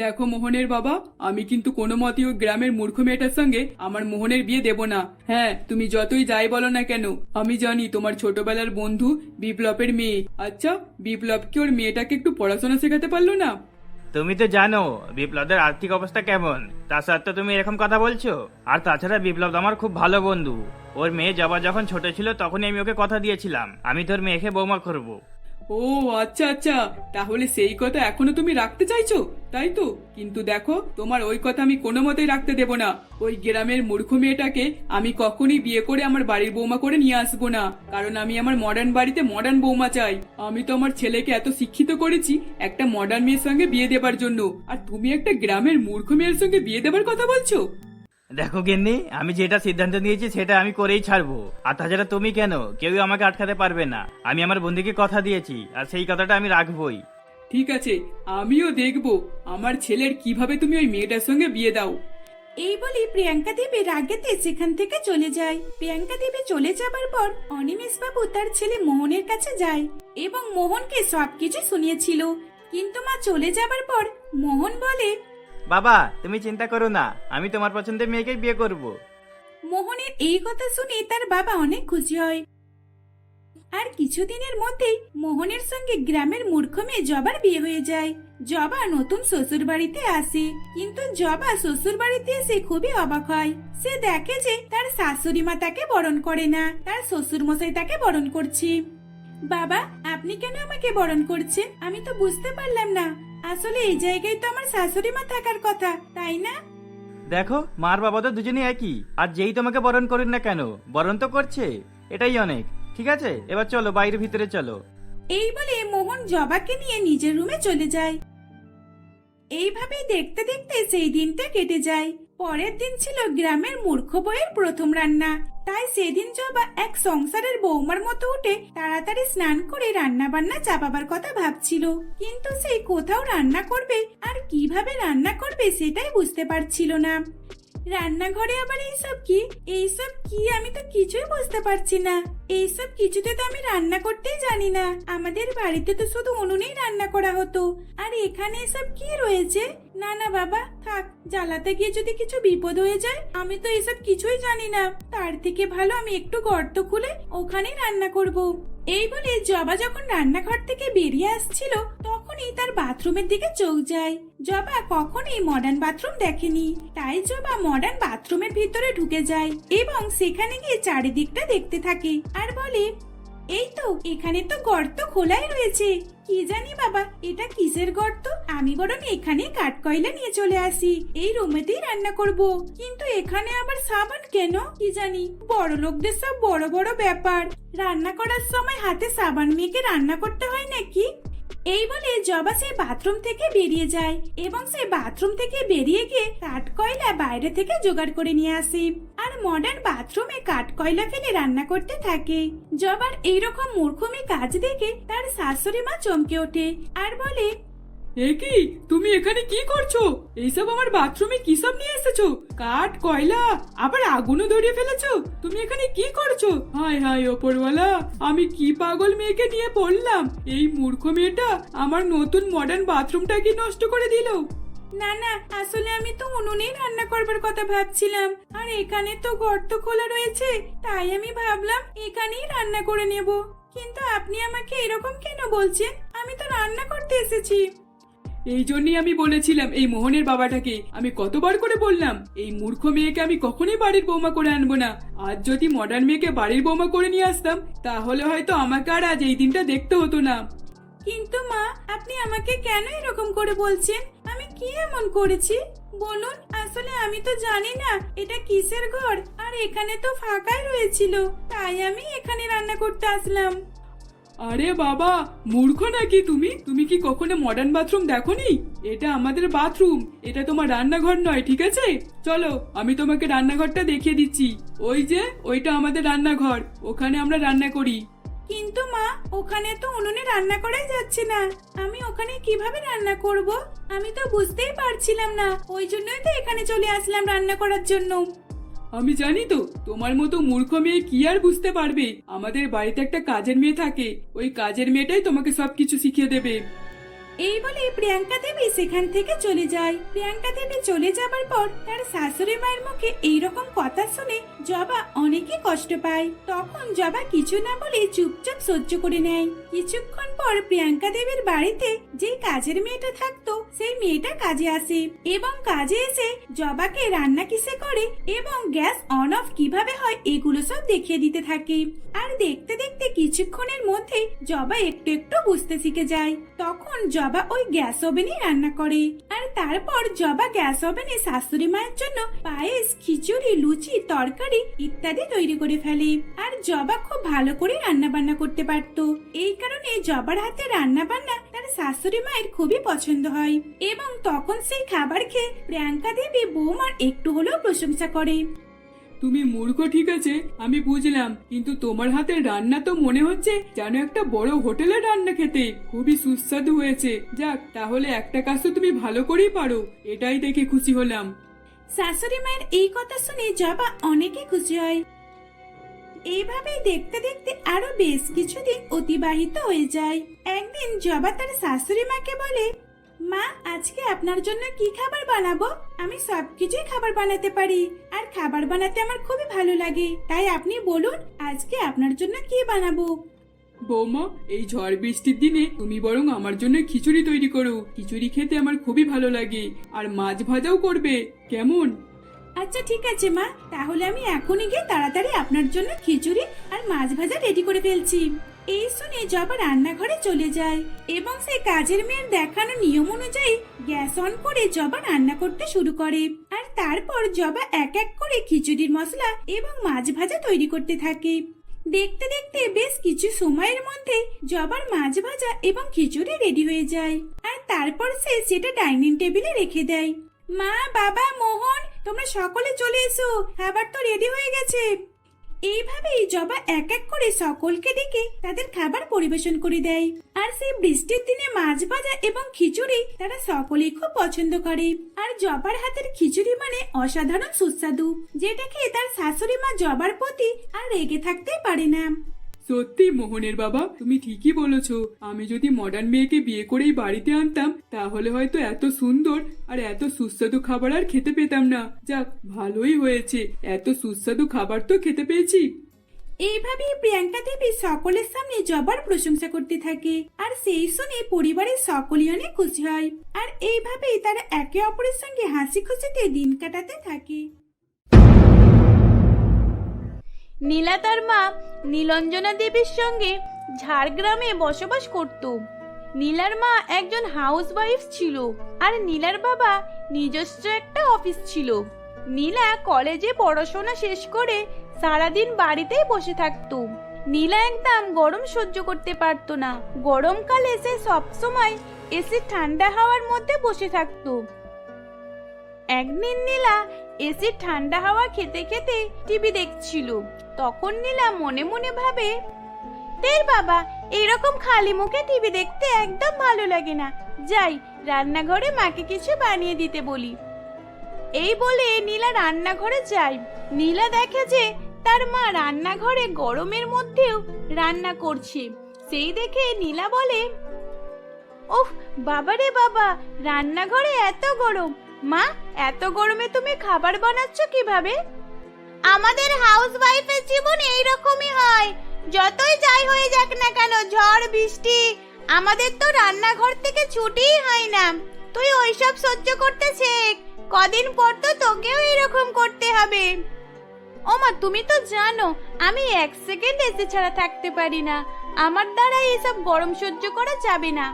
দেখো মোহনের বাবা, আমি কিন্তু কোনো মতেই ওই গ্রামের মূর্খ মেয়েটার সঙ্গে আমার মোহনের বিয়ে দেব না। হ্যাঁ তুমি যতই যাই বলো না কেন, আমি জানি তোমার ছোটবেলার বন্ধু বিপ্লবের মেয়ে। আচ্ছা বিপ্লব কি ওর মেয়েটাকে একটু পড়াশোনা শেখাতে পারল না? তুমি তো জানো বিপ্লবদের আর্থিক অবস্থা কেমন, তা সত্ত্বেও তুমি এরকম কথা বলছো। আর তাছাড়া বিপ্লব আমার খুব ভালো বন্ধু। ওর মেয়ে জবা যখন ছোট ছিল তখনই আমি ওকে কথা দিয়েছিলাম, আমি তোর মেয়েকে বৌমা করব। ও আচ্ছা আচ্ছা। তাহলে সেই কথা এখনও তুমি রাখতে চাইছো? তাই তো? কিন্তু দেখো, তোমার ওই কথা আমি কোনো মতেই রাখতে দেব না। ওই গ্রামের মূর্খ মেয়েটাকে আমি কখনই বিয়ে করে আমার বাড়ির বৌমা করে নিয়ে আসব না। কারণ আমি আমার মডার্ন বাড়িতে মডার্ন বৌমা চাই। আমি তো আমার ছেলেকে এত শিক্ষিত করেছি একটা মডার্ন মেয়ের সঙ্গে বিয়ে দেবার জন্য। আর তুমি একটা গ্রামের মূর্খ মেয়ের সঙ্গে বিয়ে দেবার কথা বলছো? দেখো গিন্নি আমি যেটা সিদ্ধান্ত নিয়েছি সেটা আমি করেই ছাড়বো। আর তাছাড়া তুমি কেন? কেউই আমাকে আটকাতে পারবে না। আমি আমার বন্ধুকে কথা দিয়েছি আর সেই কথাটা আমি রাখবোই। ঠিক আছে আমিও দেখব আমার ছেলের কীভাবে তুমি ওই মেয়েটার সঙ্গে বিয়ে দাও। এই বলে প্রিয়াঙ্কা দেবী রাগেতে সেখান থেকে চলে যায়। প্রিয়াঙ্কা দেবী চলে যাবার পর অনিমেষ বাবু তার ছেলে মোহনের কাছে যায় এবং মোহনকে সবকিছু শুনিয়েছিল। কিন্তু মা চলে যাবার পর মোহন বলে বাবা, তুমি চিন্তা করো না, আমি তোমার পছন্দের মেয়েকেই বিয়ে করব। মোহনের এই কথা শুনে তার বাবা অনেক খুশি হয়। আর কিছুদিনের মধ্যেই মোহনের সঙ্গে গ্রামের মূর্খ মেয়ে জবার বিয়ে হয়ে যায়। জবা নতুন শ্বশুর বাড়িতে আসে, কিন্তু জবা শ্বশুর বাড়িতে এসে খুবই অবাক হয়। সে দেখে যে তার শাশুড়ি মা তাকে বরণ করে না, তার শ্বশুর মশাই তাকে বরণ করছে। বাবা আপনি কেন আমাকে বরণ করছেন? আমি তো বুঝতে পারলাম না। আসলে এই জায়গায় তো আমার শাশুড়ি মা থাকার কথা তাই না? দেখো মার বাবা তো দুজনেই একই। আর যেই তোমাকে বরণ করুন না কেন বরণ তো করছে। এটাই অনেক ঠিক আছে? এবার চলো বাইরে ভিতরে চলো। এই বলে মোহন জবাকে নিয়ে নিজের রুমে চলে যায়। এইভাবে দেখতে দেখতে সেই দিনটা কেটে যায়। পরের দিন ছিল গ্রামের মূর্খ বইয়ের প্রথম রান্না। তাই সেদিন জবা এক সংসারের বৌমার মতো উঠে তাড়াতাড়ি স্নান করে রান্না বান্না চাপাবার কথা ভাবছিল। কিন্তু সেই কোথাও রান্না করবে আর কীভাবে রান্না করবে সেটাই বুঝতে পারছিল না। রান্নাঘরে আবার এইসব কি? এইসব কি? আমি তো কিছুই বুঝতে পারছি না। এইসব কিছুতে তো আমি রান্না করতেই জানি না। আমাদের বাড়িতে তো শুধু উনুনেই রান্না করা হতো। আর এখানে এসব কি রয়েছে? না না, বাবা, থাক। জ্বালাতে গিয়ে যদি কিছু বিপদ হয়ে যায়, আমি তো এসব কিছুই জানি না। তার থেকে ভালো আমি একটু গর্ত খুলে ওখানেই রান্না করব। এই বলে জবা যখন রান্নাঘর থেকে বেরিয়ে আসছিল, তখনই তার বাথরুমের দিকে চোখ যায়। জবা কখনই মডার্ন বাথরুম দেখেনি। তাই জবা মডার্ন বাথরুমের ভিতরে ঢুকে যায় এবং সেখানে গিয়ে চারিদিকটা দেখতে থাকে। আর বলে এই তো এখানে তো গর্ত খোলাই রয়েছে। কি জানি বাবা, এটা কিসের গর্ত? আমি বরং এখানে কাঠ কয়লা নিয়ে চলে আসি। এই রুমেতেই রান্না করব। কিন্তু এখানে আবার সাবান কেন? কি জানি। বড় লোকদের সব বড় বড় ব্যাপার। রান্না করার সময় হাতে সাবান মেখে রান্না করতে হয় নাকি? এই বলে জবা সেই বাথরুম থেকে বেরিয়ে যায় এবং সেই বাথরুম থেকে বেরিয়ে গিয়ে কাঠ কয়লা বাইরে থেকে জোগাড় করে নিয়ে আসে। আর মডার্ন বাথরুমে কাঠ কয়লা ফেলে রান্না করতে থাকে। জবার এইরকম মূর্খমি কাজ দেখে তার শাশুড়ি মা চমকে ওঠে আর বলে এ তুমি এখানে কি করছ? এইসব আমার বাথরুমে কি সব নিয়ে এসেছ? কাঠ, কয়লা, আবার আগুনও ধরিয়ে ফেলেছো? তুমি এখানে কি করছ? হায় হায়, ওপরওয়ালা, আমি কি পাগল মেয়েকে নিয়ে পড়লাম? এই মূর্খ মেয়েটা আমার নতুন মডার্ন বাথরুমটা কি নষ্ট করে দিল। না না, আসলে আমি তো উনুনেই রান্না করবার কথা ভাবছিলাম। আর এখানে তো গর্ত খোলা রয়েছে, তাই আমি ভাবলাম এখানেই রান্না করে নেব। কিন্তু আপনি আমাকে এরকম কেন বলছেন? আমি তো রান্না করতে এসেছি। এই জন্যই আমি বলেছিলাম এই মোহনের বাবাটাকে। আমি কতবার করে বললাম, এই মূর্খ মেয়েকে আমি কখনোই বাড়ির বৌমা করে আনব না। আজ যদি মডার্ন মেয়েকে বাড়ির বৌমা করে নিয়ে আসতাম, তাহলে হয়তো আমাকে আর আজ এই দিনটা দেখতে হতো না। কিন্তু মা, আপনি আমাকে কেন এরকম করে বলছেন? আমি কি এমন করেছি? বলুন, আসলে আমি তো জানি না, এটা কিসের ঘর? আর এখানে তো ফাঁকাই রয়েছিল, তাই আমি এখানে রান্না করতে আসলাম। আরে বাবা, মূর্খ নাকি তুমি? তুমি কি কখনো মডার্ন বাথরুম দেখোনি? এটা আমাদের বাথরুম এটা তোমার রান্নাঘর নয়, ঠিক আছে? চলো, আমি তোমাকে রান্নাঘরটা দেখিয়ে দিচ্ছি। ওই যে, ওইটা আমাদের রান্নাঘর, ওখানে আমরা রান্না করি। কিন্তু মা, ওখানে তো উনুনে রান্না করাই যাচ্ছে না। আমি ওখানে কীভাবে রান্না করব? আমি তো বুঝতেই পারছিলাম না। ওই জন্যই তো এখানে চলে আসলাম রান্না করার জন্য। আমি জানি তো, তোমার মতো মূর্খ মেয়ে কি আর বুঝতে পারবে? আমাদের বাড়িতে একটা কাজের মেয়ে থাকে। ওই কাজের মেয়েটাই তোমাকে সবকিছু শিখিয়ে দেবে। এই বলে প্রিয়াঙ্কা দেবী সেখান থেকে চলে যায়। প্রিয়াঙ্কা দেবী চলে যাবার পর তার শাশুড়ি মায়ের মুখে এইরকম কথা শুনে জবা অনেকই কষ্ট পায়। তখন জবা কিছু না বলে চুপচাপ সহ্য করে নেয়। কিছুক্ষণ পর প্রিয়াঙ্কা দেবীর বাড়িতে যে কাজের মেয়েটা থাকতো, সেই মেয়েটা কাজে আসে এবং কাজে এসে জবাকে রান্না কিসে করে এবং গ্যাস অন অফ কীভাবে হয় এগুলো সব দেখিয়ে দিতে থাকে। আর দেখতে দেখতে কিছুক্ষণের মধ্যে জবা একটু একটু বুঝতে শিখে যায়। তখন জবা ওই গ্যাস ওভেনে রান্না করে। আর তারপর জবা গ্যাস ওভেনে শাশুড়ি মায়ের জন্য পায়েস, খিচুড়ি, লুচি, তরকারি ইত্যাদি তৈরি করে ফেলে। আর জবা খুব ভালো করে রান্না বান্না করতে পারত। এই কারণে জবার হাতে রান্না বান্না তার শাশুড়ি মায়ের খুবই পছন্দ হয়। এবং তখন সেই খাবার খেয়ে প্রিয়াঙ্কা দেবী বৌমার একটু হলেও প্রশংসা করে। তুমি মূর্খ, ঠিক আছে, আমি বুঝলাম, কিন্তু তোমার হাতের রান্না তো মনে হচ্ছে যেন একটা বড় হোটেলে রান্না খেতে। খুবই সুস্বাদু হয়েছে। যাক, তাহলে একটা কাজ তো তুমি ভালো করেই পারো, এটাই দেখে খুশি হলাম। শাশুড়ি মায়ের এই কথা শুনে জবা অনেকে খুশি হয়। এইভাবেই দেখতে দেখতে আরও বেশ কিছুদিন অতিবাহিত হয়ে যায়। একদিন জবা তার শাশুড়ি মাকে বলে মা আজকে আপনার জন্য কি খাবার বানাবো? আমি সবকিছুই খাবার বানাতে পারি। আর খাবার বানাতে আমার খুবই ভালো লাগে। তাই আপনি বলুন আজকে আপনার জন্য কি বানাবো? বৌমা এই ঝড় বৃষ্টির দিনে তুমি বরং আমার জন্য খিচুড়ি তৈরি করো। খিচুড়ি খেতে আমার খুবই ভালো লাগে। আর মাছ ভাজাও করবে। কেমন? আচ্ছা ঠিক আছে মা। তাহলে আমি এখনই গিয়ে তাড়াতাড়ি আপনার জন্য খিচুড়ি আর মাছ ভাজা রেডি করে ফেলছি। এই শুনে জবা রান্নাঘরে চলে যায় এবং সে কাজের মেয়ের দেখানো নিয়ম অনুযায়ী গ্যাস অন করে জবা রান্না করতে শুরু করে। আর তারপর জবা এক এক করে খিচুড়ির মশলা এবং মাছ ভাজা তৈরি করতে থাকে। দেখতে দেখতে বেশ কিছু সময়ের মধ্যে জবার মাছ ভাজা এবং খিচুড়ি রেডি হয়ে যায়। আর তারপর সে সেটা ডাইনিং টেবিলে রেখে দেয়। মা, বাবা, মোহন, তোমরা সকলে চলে এসো। খাবার তো রেডি হয়ে গেছে। এইভাবেই জবা এক এক করে সকলকে ডেকে তাদের খাবার পরিবেশন করে দেয়। আর সেই বৃষ্টির দিনে মাছ ভাজা এবং খিচুড়ি তারা সকলেই খুব পছন্দ করে। আর জবার হাতের খিচুড়ি মানে অসাধারণ সুস্বাদু, যেটা খেয়ে তার শাশুড়ি মা জবার প্রতি আর রেগে থাকতে পারে না। সত্যি মোহনের বাবা, তুমি ঠিকই বলেছ। আমি যদি মডার্ন মেয়েকে বিয়ে করেই বাড়িতে আনতাম, তাহলে হয়তো এত সুন্দর আর এত সুস্বাদু খাবার আর খেতে পেতাম না। যাক, ভালোই হয়েছে। এত সুস্বাদু খাবার তো খেতে পেয়েছি। এইভাবেই প্রিয়াঙ্কা দেবী সকলের সামনে জবার প্রশংসা করতে থাকে। আর সেই শুনে পরিবারের সকলেই অনেক খুশি হয়। আর এইভাবেই তারা একে অপরের সঙ্গে হাসি খুশিতে দিন কাটাতে থাকে। নীলা তার মা নীলঞ্জনা দেবীর সঙ্গে ঝাড়গ্রামে বসবাস করত। নীলার মা একজন হাউস ওয়াইফ ছিল আর নীলার বাবা নিজস্ব একটা অফিস ছিল। নীলা কলেজে পড়াশোনা শেষ করে সারাদিন বাড়িতেই বসে থাকতো। নীলা একদম গরম সহ্য করতে পারতো না। গরমকালে সে সবসময় এসি ঠান্ডা হাওয়ার মধ্যে বসে থাকতো। একদিন নীলা এসি ঠান্ডা হাওয়া খেতে খেতে টিভি দেখছিল। তখন নীলা মনে মনে ভাবে তের বাবা, এরকম খালি মুখে টিভি দেখতে একদম ভালো লাগে না। যাই, রান্নাঘরে মাকে কিছু বানিয়ে দিতে বলি। এই বলে নীলা রান্নাঘরে যায়। নীলা দেখে যে তার মা রান্নাঘরে গরমের মধ্যেও রান্না করছে। সেই দেখে নীলা বলে ওহ বাবারে বাবা, রান্নাঘরে এত গরম। মা, এত গরমে তুমি খাবার বানাচ্ছ কীভাবে? আমাদের হাউস ওয়াইফের জীবন এইরকমই হয়। যতই যাই হয়ে যাক না কেন, ঝড়, বৃষ্টি, আমাদের তো রান্নাঘর থেকে ছুটিই হয় না। তুই ওইসব সহ্য করতে শেখ। কদিন পর তো তোকেও এরকম করতে হবে। ওমা, তুমি তো জানো, আমি এক সেকেন্ড এসে ছাড়া থাকতে পারি না। আমার দ্বারা এসব গরম সহ্য করা যাবে না।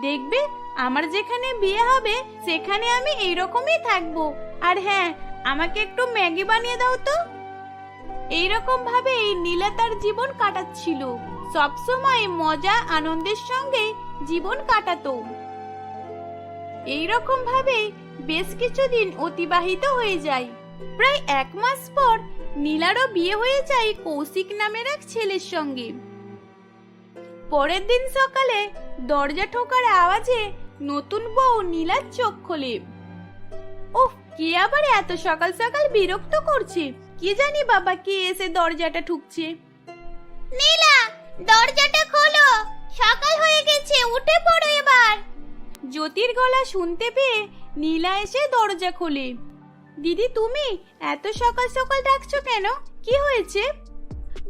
দেখবে, আমার যেখানে বিয়ে হবে, সেখানে আমি এইরকমই থাকব। আর হ্যাঁ আমাকে একটু ম্যাগি বানিয়ে দাও তো। এইরকম ভাবে এই নীলা তার জীবন কাটাচ্ছিল। সবসময় মজা আনন্দের সঙ্গে জীবন কাটাতো। এইরকম ভাবে বেশ কিছুদিন অতিবাহিত হয়ে যায়। প্রায় এক মাস পর নীলারও বিয়ে হয়ে যায় কৌশিক নামের এক ছেলের সঙ্গে। পরের দিন সকালে দরজা ঠোকার আওয়াজে নতুন বউ নীলার চোখ খোলে। ওহ, কে আবার এত সকাল সকাল বিরক্ত করছে? কি জানি বাবা কে এসে দরজাটা ঠুকছে? নীলা দরজাটা খোলো। সকাল হয়ে গেছে উঠে পড়ো এবার। জ্যোতির গলা শুনতে পেয়ে নীলা এসে দরজা খোলে। দিদি তুমি এত সকাল সকাল ডাকছো কেন? কি হয়েছে?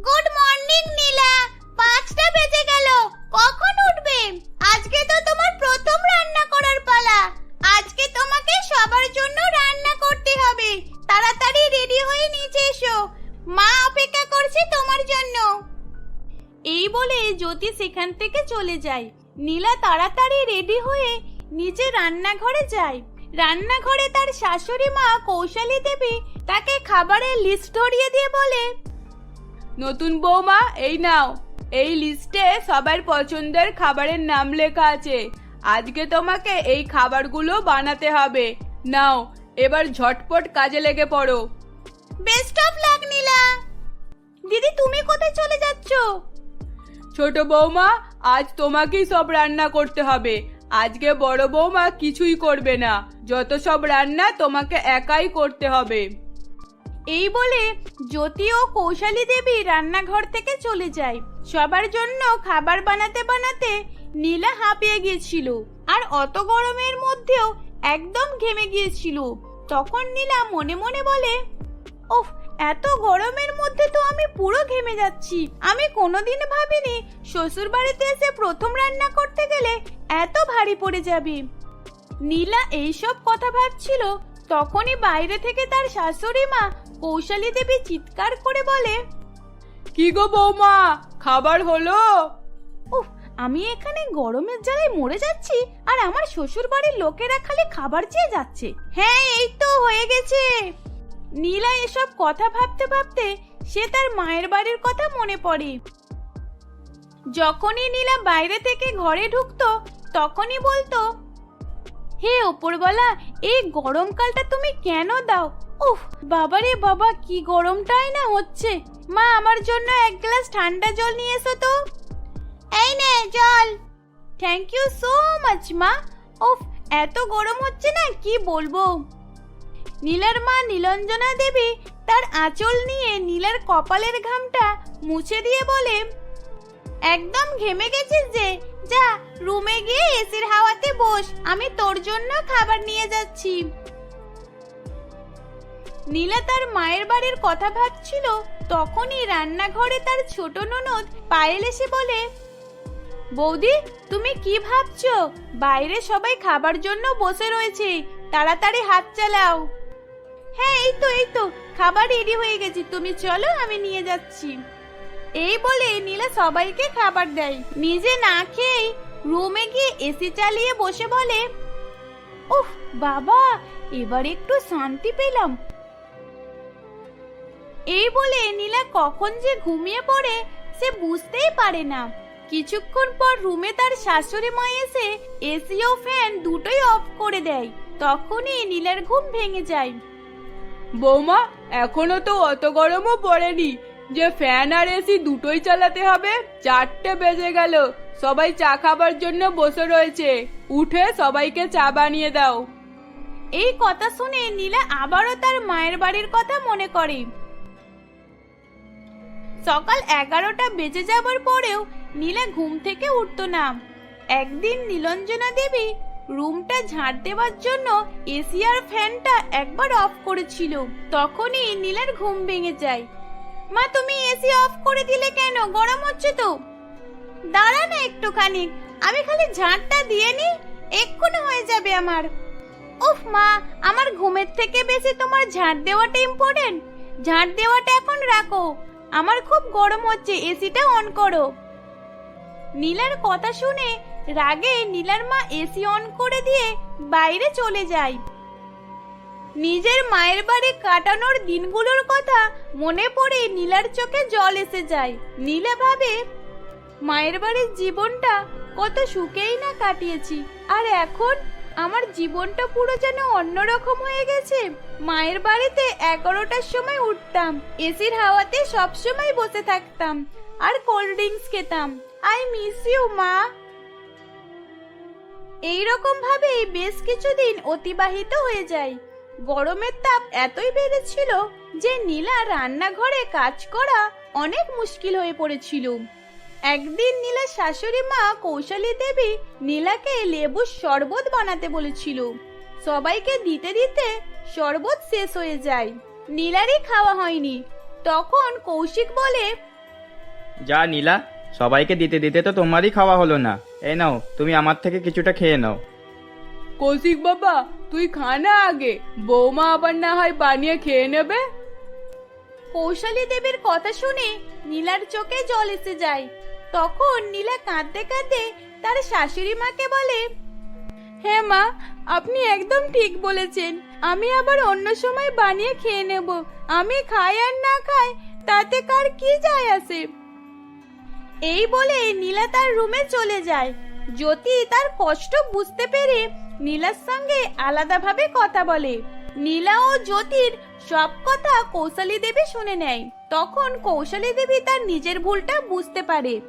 Good morning Nila. পাঁচটা বেজে গেল। কখন উঠবে? আজকে তো তোমার প্রথম রান্না করার পালা। আজকে তোমাকে সবার জন্য রান্না করতে হবে। তাড়াতাড়ি রেডি হয়ে নিচে এসো। মা অপেক্ষা করছে তোমার জন্য। এই বলে জ্যোতি সেখান থেকে চলে যায়। নীলা তাড়াতাড়ি রেডি হয়ে নিচে রান্নাঘরে যায়। রান্নাঘরে তার শাশুড়ি মা কৌশালী দেবী তাকে খাবারের লিস্ট ধরিয়ে দিয়ে বলে, নতুন বৌমা, এই নাও। এই লিস্টে সবার পছন্দের খাবারের নাম লেখা আছে। আজকে তোমাকে এই খাবারগুলো বানাতে হবে। নাও এবার ঝটপট কাজে লেগে পড়ো। Best of luck Nila. দিদি তুমি কোথায় চলে যাচ্ছ? ছোট বৌমা আজ তোমাকেই সব রান্না করতে হবে। আজকে বড় বৌমা কিছুই করবে না। যত সব রান্না তোমাকে একাই করতে হবে। এই বলে জ্যোতি ও কৌশালী দেবী রান্নাঘর থেকে চলে যায়। সবার জন্য খাবার বানাতে বানাতে নীলা হাঁপিয়ে গিয়েছিল। আর অত গরমের মধ্যেও একদম ঘেমে গিয়েছিল। তখন নীলা মনে মনে বলে ওফ এত গরমের মধ্যে তো আমি পুরো ঘেমে যাচ্ছি। আমি কোনোদিন ভাবিনি শ্বশুর বাড়িতে এসে প্রথম রান্না করতে গেলে এত ভারী পড়ে যাবে। নীলা এইসব কথা ভাবছিল তখনই বাইরে থেকে তার শাশুড়ি মা কৌশালী দেবী চিৎকার করে বলে কি গো বৌমা খাবার হলো? উফ আমি এখানে গরমের জ্বালায় মরে যাচ্ছি আর আমার শ্বশুর বাড়ির লোকেরা খালি খাবার চেয়ে যাচ্ছে। হ্যাঁ এই তো হয়ে গেছে। নীলা এসব কথা ভাবতে ভাবতে সে তার মায়ের বাড়ির কথা মনে পড়ে। যখনই নীলা বাইরে থেকে ঘরে ঢুকতো, তখনই বলতো, হে ওপরওয়ালা, এই গরমকালটা তুমি কেন দাও? উফ, বাবারে বাবা, কি গরমটাই না হচ্ছে। মা, আমার জন্য এক গ্লাস ঠান্ডা জল নিয়ে এসো তো। এই নে, জল। থ্যাংক ইউ সো মাচ মা। উফ, এত গরম হচ্ছে না, কি বলব? নীলার মা নীলঞ্জনা দেবী তার আঁচল নিয়ে নীলার কপালের ঘামটা মুছে দিয়ে বলে, একদম ঘেমে গেছিস যে, যা, রুমে গিয়ে এসির হাওয়াতে বস, আমি তোর জন্য খাবার নিয়ে যাচ্ছি। নীলা তার মায়ের বাড়ির কথা ভাবছিল, তখনই রান্নাঘরে তার ছোট ননদ পায়েল এসে বলে বৌদি, তুমি কি ভাবছ? বাইরে সবাই খাবার জন্য বসে রয়েছে। তাড়াতাড়ি হাত চালাও। হ্যাঁ এই তো এই তো, খাবার রেডি হয়ে গেছে। তুমি চলো, আমি নিয়ে যাচ্ছি। এই বলে নীলা সবাইকে খাবার দেয়। নিজে না খেয়ে রুমে গিয়ে এসি চালিয়ে বসে বলে, উফ, বাবা, এবার একটু শান্তি পেলাম। এই বলে নীলা কখন যে ঘুমিয়ে পড়ে, সে বুঝতেই পারে না। কিছুক্ষণ পর রুমে তার শাশুড়ি মা এসে এসি ও ফ্যান দুটোই অফ করে দেয়। তখনই নীলার ঘুম ভেঙে যায়। বৌমা এখনও তো অত গরমও পড়েনি। যে ফ্যান আর এসি দুটোই চালাতে হবে চারটে বেজে গেল। সবাই চা খাবার জন্য বসে রয়েছে। উঠে সবাইকে চা বানিয়ে দাও। এই কথা শুনে নীলা আবারও তার মায়ের বাড়ির কথা মনে করে। সকাল এগারোটা বেজে যাবার পরেও নীলা ঘুম থেকে উঠতো না। একদিন নীলঞ্জনা দেবী রুমটা ঝাড় দেওয়ার জন্য এসি আর ফ্যানটা একবার অফ করেছিল। তখনই নীলার ঘুম ভেঙে যায়। মা, তুমি এসি অফ করে দিলে কেন? গরম হচ্ছে তো? দাঁড়া না একটুখানি, আমি খালি ঝাড়টা দিয়ে নি এক্ষুনি হয়ে যাবে আমার। উফ মা, আমার ঘুমের থেকে বেশি তোমার ঝাড় দেওয়াটা ইম্পর্টেন্ট ঝাড় দেওয়াটা এখন রাখো, আমার খুব গরম হচ্ছে, এসিটা অন করো। নীলার কথা শুনে রাগে নীলার মা এসি অন করে দিয়ে বাইরে চলে যায়। নিজের মায়ের বাড়ি কাটানোর দিনগুলোর কথা মনে পড়ে নীলার চোখে জল এসে যায়। নীলা ভাবে, মায়ের বাড়ির জীবনটা কত সুখেই না কাটিয়েছি। আর এখন আমার জীবনটা পুরো যেন অন্যরকম হয়ে গেছে। মায়ের বাড়িতে এগারোটার সময় উঠতাম, এসির হাওয়াতে সব সময় বসে থাকতাম, আর কোল্ড ড্রিঙ্কস খেতাম। আই মিস ইউ মা। এইরকম ভাবেই বেশ কিছুদিন অতিবাহিত হয়ে যায়। গরমের তাপ এতই বেড়েছিল যে নীলা রান্নাঘরে কাজ করা অনেক মুশকিল হয়ে পড়েছিল। একদিন নীলা শাশুড়ি মা কৌশলী দেবী নীলাকে লেবুর শরবত বানাতে বলেছিল। সবাইকে দিতে দিতে শরবত শেষ হয়ে যায়। নীলারই খাওয়া হয়নি। তখন কৌশিক বলে, যা নীলা সবাইকে দিতে দিতে তো তোমারই খাওয়া হলো না। এই নাও তুমি আমার থেকে কিছুটা খেয়ে নাও। কৌশিক বাবা তুই খানা আগে। বৌমা আবার না হয় বানিয়ে খেয়ে নেবে। কৌশলী দেবীর কথা শুনে নীলার চোখে জল এসে যায়। তখন নীলা কাঁদতে কাঁদতে তার শাশুড়ি মাকে বলে হ্যাঁ মা আপনি একদম ঠিক বলেছেন। আমি আবার অন্য সময় বানিয়ে খেয়ে নেব। আমি খাই আর না খাই তাতে কার কি যায় আসে? এই বলে নীলা তার রুমে চলে যায়। জ্যোতি তার কষ্ট বুঝতে পেরে নীলার সঙ্গে আলাদাভাবে কথা বলে। নীলা ও জ্যোতির সব কথা কৌশলী দেবী শুনে নেয়। তখন কৌশলী দেবী তার নিজের ভুলটা বুঝতে পারে।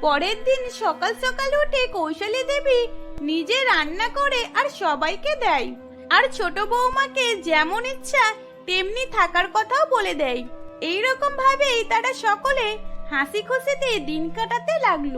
পরের দিন সকাল সকাল উঠে কৌশলী দেবী নিজে রান্না করে আর সবাইকে দেয়। আর ছোট বৌমাকে যেমন ইচ্ছা, তেমনি থাকার কথাও বলে দেয়। এইরকম ভাবেই তারা সকলে হাসি খুশিতে দিন কাটাতে লাগল।